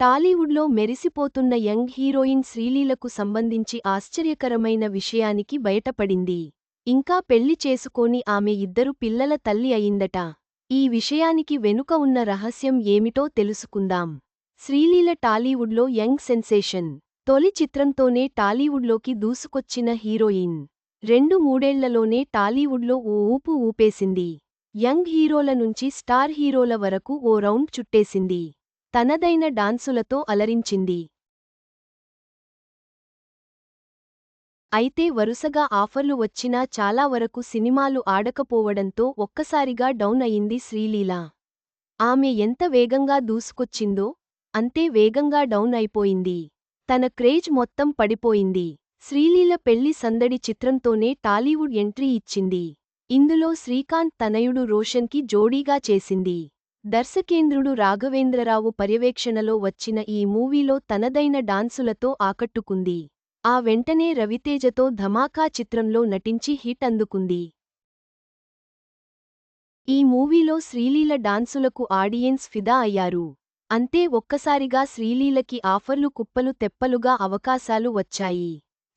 టాలీవుడ్లో మెరిసిపోతున్న young heroine శ్రీలీలకు సంబంధించి ఆశ్చర్యకరమైన విషయానికి బయటపడింది. ఇంకా పెళ్ళి చేసుకోని ఆమె ఇద్దరు పిల్లల తల్లి అయిందట. ఈ విషయానికి వెనుక ఉన్న రహస్యం ఏమిటో తెలుసుకుందాం. శ్రీలీల టాలీవుడ్లో యంగ్ సెన్సేషన్. తొలి చిత్రంతోనే టాలీవుడ్లోకి దూసుకొచ్చిన హీరోయిన్. రెండు మూడేళ్ళలోనే టాలీవుడ్లో ఓ ఊపు ఊపేసింది. యంగ్ హీరోల నుంచి స్టార్ హీరోల వరకు ఓ రౌండ్ చుట్టేసింది. తనదైన డాన్సులతో అలరించింది. అయితే వరుసగా ఆఫర్లు వచ్చినా చాలా వరకు సినిమాలు ఆడకపోవడంతో ఒక్కసారిగా డౌన్ అయింది శ్రీలీల. ఆమె ఎంత వేగంగా దూసుకొచ్చిందో అంతే వేగంగా డౌన్ అయిపోయింది. తన క్రేజ్ మొత్తం పడిపోయింది. శ్రీలీల పెళ్ళి సందడి చిత్రంతోనే టాలీవుడ్ ఎంట్రీ ఇచ్చింది. ఇందులో శ్రీకాంత్ తనయుడు రోషన్కి జోడీగా చేసింది. దర్శకేంద్రుడు రాఘవేంద్రరావు పర్యవేక్షణలో వచ్చిన ఈ మూవీలో తనదైన డాన్సులతో ఆకట్టుకుంది. ఆ వెంటనే రవితేజతో ధమాకా చిత్రంలో నటించి హిట్ అందుకుంది. ఈ మూవీలో శ్రీలీల డాన్సులకు ఆడియన్స్ ఫిదా అయ్యారు. అంతే ఒక్కసారిగా శ్రీలీలకి ఆఫర్లు కుప్పలు తెప్పలుగా అవకాశాలు వచ్చాయి.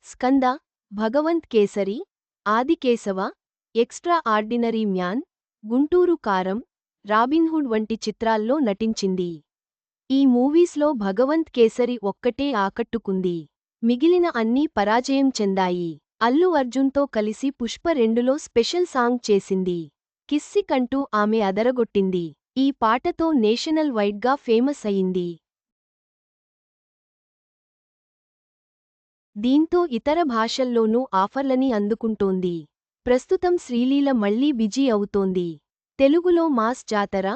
Skanda Bhagavanth Kesari Aadikeshava extra ordinary man Guntur Kaaram Robinhood వంటి చిత్రాల్లో నటించింది. ఈ మూవీస్లో భగవంత్ కేసరి ఒక్కటే ఆకట్టుకుంది. మిగిలిన అన్నీ పరాజయం చెందాయి. అల్లు అర్జున్తో కలిసి పుష్ప రెండులో స్పెషల్ సాంగ్ చేసింది. కిస్సి కంటూ ఆమె అదరగొట్టింది. ఈ పాటతో నేషనల్ వైడ్గా ఫేమస్ అయింది. దీంతో ఇతర భాషల్లోనూ ఆఫర్లని అందుకుంటోంది. ప్రస్తుతం శ్రీలీల మళ్ళీ బిజీ అవుతోంది. తెలుగులో మాస్ జాతర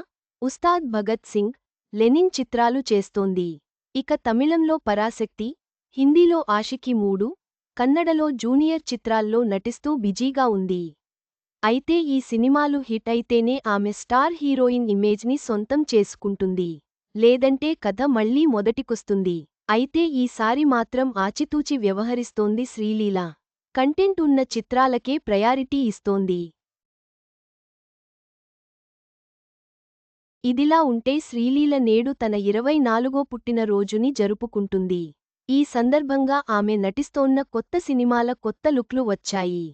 ఉస్తాద్ భగత్ సింగ్ లెనిన్ చిత్రాలు చేస్తోంది. ఇక తమిళంలో పరాశక్తి హిందీలో ఆషికి మూడు కన్నడలో జూనియర్ చిత్రాల్లో నటిస్తూ బిజీగా ఉంది. అయితే ఈ సినిమాలు హిట్ అయితేనే ఆమె స్టార్ హీరోయిన్ ఇమేజ్ని సొంతం చేసుకుంటుంది. లేదంటే కథ మళ్ళీ మొదటికొస్తుంది. అయితే ఈసారి మాత్రం ఆచితూచి వ్యవహరిస్తోంది శ్రీలీల. కంటెంట్ ఉన్న చిత్రాలకే ప్రయారిటీ ఇస్తోంది. ఇదిలా ఉంటే శ్రీలీల నేడు తన ఇరవై నాలుగో పుట్టినరోజుని జరుపుకుంటుంది. ఈ సందర్భంగా ఆమె నటిస్తోన్న కొత్త సినిమాల కొత్త లుక్లు వచ్చాయి.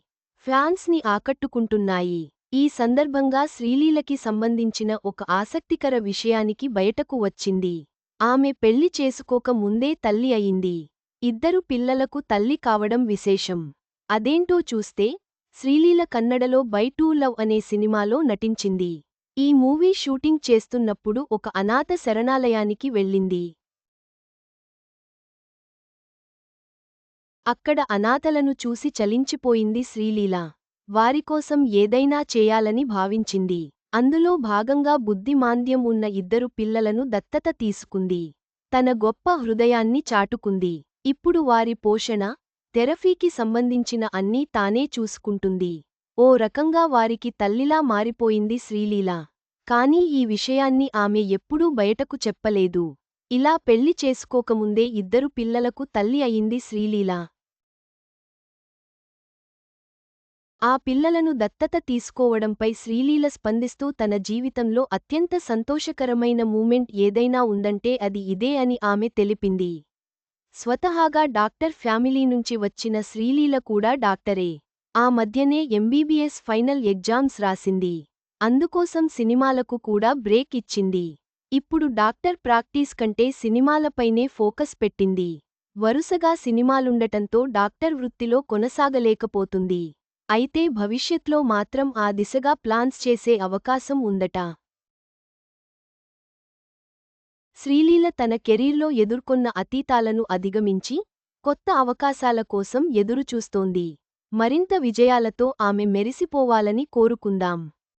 ఫ్యాన్స్ని ఆకట్టుకుంటున్నాయి. ఈ సందర్భంగా శ్రీలీలకి సంబంధించిన ఒక ఆసక్తికర విషయానికి బయటకు వచ్చింది. ఆమె పెళ్ళి చేసుకోక ముందే తల్లి అయింది. ఇద్దరు పిల్లలకు తల్లి కావడం విశేషం. అదేంటో చూస్తే శ్రీలీల కన్నడలో బై టూ లవ్ అనే సినిమాలో నటించింది. ఈ మూవీ షూటింగ్ చేస్తున్నప్పుడు ఒక అనాథ శరణాలయానికి వెళ్ళింది. అక్కడ అనాథలను చూసి చలించిపోయింది శ్రీలీల. వారికోసం ఏదైనా చేయాలని భావించింది. అందులో భాగంగా బుద్ధిమాంద్యం ఉన్న ఇద్దరు పిల్లలను దత్తత తీసుకుంది. తన గొప్ప హృదయాన్ని చాటుకుంది. ఇప్పుడు వారి పోషణ థెరపీకి సంబంధించిన అన్నీ తానే చూసుకుంటుంది. ఓ రకంగా వారికి తల్లిలా మారిపోయింది శ్రీలీల. కానీ ఈ విషయాన్ని ఆమె ఎప్పుడూ బయటకు చెప్పలేదు. ఇలా పెళ్ళి చేసుకోకముందే ఇద్దరు పిల్లలకు తల్లి అయింది శ్రీలీల. ఆ పిల్లలను దత్తత తీసుకోవడంపై శ్రీలీల స్పందిస్తూ తన జీవితంలో అత్యంత సంతోషకరమైన మూమెంట్ ఏదైనా ఉందంటే అది ఇదే అని ఆమె తెలిపింది. స్వతహాగా డాక్టర్ ఫ్యామిలీ నుంచి వచ్చిన శ్రీలీల కూడా డాక్టరే. ఆ మధ్యనే ఎంబీబీఎస్ ఫైనల్ ఎగ్జామ్స్ రాసింది. అందుకోసం సినిమాలకు కూడా బ్రేక్ ఇచ్చింది. ఇప్పుడు డాక్టర్ ప్రాక్టీస్ కంటే సినిమాలపైనే ఫోకస్ పెట్టింది. వరుసగా సినిమాలుండటంతో డాక్టర్ వృత్తిలో కొనసాగలేకపోతుంది. అయితే భవిష్యత్లో మాత్రం ఆ దిశగా ప్లాన్స్ చేసే అవకాశం ఉందట. శ్రీలీల తన కెరీర్లో ఎదుర్కొన్న అతీతాలను అధిగమించి కొత్త అవకాశాల కోసం ఎదురుచూస్తోంది. మరింత విజయాలతో ఆమె మెరిసిపోవాలని కోరుకుందాం.